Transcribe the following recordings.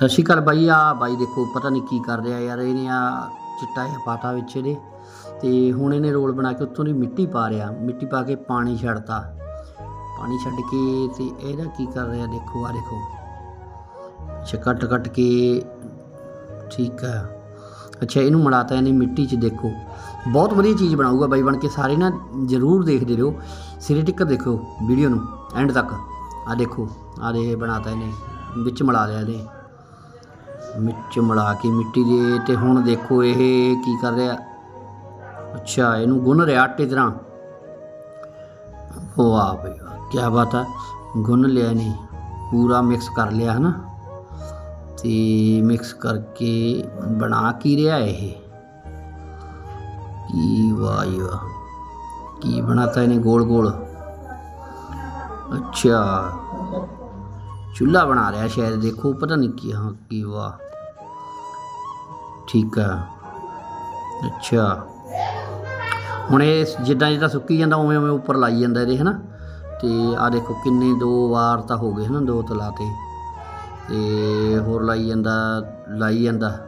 ਸਤਿ ਸ਼੍ਰੀ ਅਕਾਲ ਬਾਈ। ਆ ਬਾਈ ਦੇਖੋ, ਪਤਾ ਨਹੀਂ ਕੀ ਕਰ ਰਿਹਾ ਯਾਰ, ਇਹਨੇ ਆ ਚਿੱਟਾ ਜਿਹਾ ਪਾਤਾ ਵਿੱਚ ਇਹਦੇ। ਤੇ ਹੁਣ ਇਹਨੇ ਰੋਲ ਬਣਾ ਕੇ ਉੱਤੋਂ ਦੀ ਮਿੱਟੀ ਪਾ ਰਿਹਾ, ਮਿੱਟੀ ਪਾ ਕੇ ਪਾਣੀ ਛੱਡਤਾ। ਪਾਣੀ ਛੱਡ ਕੇ ਤੇ ਇਹਦਾ ਕੀ ਕਰ ਰਿਹਾ ਦੇਖੋ, ਆ ਦੇਖੋ। ਅੱਛਾ, ਕੱਟ ਕੱਟ ਕੇ, ਠੀਕ ਆ। ਅੱਛਾ, ਇਹਨੂੰ ਮੜਾਤਾ ਇਹਨੇ ਮਿੱਟੀ 'ਚ ਦੇਖੋ। ਬਹੁਤ ਵਧੀਆ ਚੀਜ਼ ਬਣਾਊਗਾ ਬਾਈ, ਬਣ ਕੇ ਸਾਰੇ ਨਾ ਜਰੂਰ ਦੇਖਦੇ ਰਹੋ। ਸਿਰੇ ਟਿੱਕਰ ਦੇਖੋ ਵੀਡੀਓ ਨੂੰ, ਐਂਡ ਤੱਕ। ਆ ਦੇਖੋ, ਆ ਦੇ ਬਣਾਤਾ ਇਹਨੇ, ਵਿੱਚ ਮਿਲਾ ਲਿਆ ਇਹਦੇ ਮਿਰਚ ਮਿਲਾ ਕੇ ਮਿੱਟੀ ਦੇ ਤੇ ਹੁਣ ਦੇਖੋ ਇਹ ਕੀ ਕਰ ਰਿਹਾ। ਅੱਛਾ, ਇਹਨੂੰ ਗੁੰਨ ਰਿਹਾ ਆਟੇ ਤਰ੍ਹਾਂ। ਵਾਹ ਬਈ ਵਾਹ ਕੀ ਬਾਤ ਹੈ ਗੁੰਨ ਲਿਆ ਨਹੀਂ ਪੂਰਾ ਮਿਕਸ ਕਰ ਲਿਆ ਹਨਾ। ਤੇ ਮਿਕਸ ਕਰਕੇ ਬਣਾ ਕੀ ਰਿਹਾ ਇਹ? ਕੀ ਵਾਹ ਜੀ ਵਾਹ, ਕੀ ਬਣਾਤਾ ਇਹਨੇ ਗੋਲ ਗੋਲ ਅੱਛਾ। ਚੁੱਲ੍ਹਾ ਬਣਾ ਰਿਹਾ ਸ਼ਾਇਦ, ਦੇਖੋ, ਪਤਾ ਨਹੀਂ ਕੀ, ਹਾਂ, ਕੀ, ਵਾਹ। ਠੀਕ ਆ। ਅੱਛਾ। ਹੁਣ ਇਹ ਜਿੱਦਾਂ ਜਿੱਦਾਂ ਸੁੱਕੀ ਜਾਂਦਾ, ਉਵੇਂ ਉਵੇਂ ਉੱਪਰ ਲਾਈ ਜਾਂਦਾ ਇਹਦੇ, ਹਨਾ? ਤੇ ਆ ਦੇਖੋ, ਕਿੰਨੇ ਦੋ ਵਾਰ ਤਾਂ ਹੋ ਗਏ, ਹਨਾ, ਦੋ ਤਲਾ ਤੇ। ਤੇ ਹੋਰ ਲਾਈ ਜਾਂਦਾ ਲਾਈ ਜਾਂਦਾ।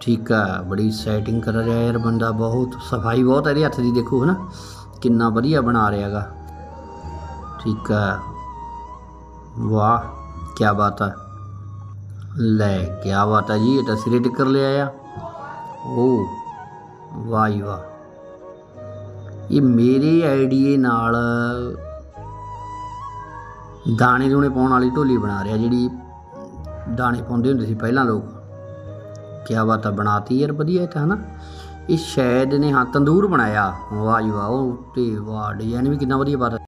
ਠੀਕ ਆ, ਬੜੀ ਸੈਟਿੰਗ ਕਰ ਰਿਹਾ ਯਾਰ ਬੰਦਾ, ਬਹੁਤ ਸਫ਼ਾਈ ਬਹੁਤ ਹੈ ਇਹਦੇ ਹੱਥ ਦੀ, ਦੇਖੋ, ਹਨਾ? ਕਿੰਨਾ ਵਧੀਆ ਬਣਾ ਰਿਹਾਗਾ ਠੀਕ ਆ। ਵਾਹ ਕੀ ਬਾਤ ਹੈ ਲੈ ਕੀ ਬਾਤ ਹੈ ਜੀ ਇਹ ਤਾਂ ਸਿਰੇ ਟਿੱਕਰ ਲਿਆ ਆ ਓ ਵਾਹ ਜੀ ਵਾਹ ਇਹ ਮੇਰੇ ਆਈਡੀਏ ਨਾਲ ਦਾਣੇ ਦੂਣੇ ਪਾਉਣ ਵਾਲੀ ਢੋਲੀ ਬਣਾ ਰਿਹਾ ਜਿਹੜੀ ਦਾਣੇ ਪਾਉਂਦੇ ਹੁੰਦੇ ਸੀ ਪਹਿਲਾਂ ਲੋਕ ਕੀ ਬਾਤ ਹੈ ਬਣਾਤੀ ਯਾਰ ਵਧੀਆ ਇਹ ਤਾਂ ਹਨਾ ਇਹ ਸ਼ਾਇਦ ਨੇ ਹਾਂ ਤੰਦੂਰ ਬਣਾਇਆ ਵਾਹ ਜੀ ਵਾਹ ਉਹ ਤੇ ਵਾਹ ਡਿਜ਼ਾਈਨ ਵੀ ਕਿੰਨਾ ਵਧੀਆ ਬਾਤ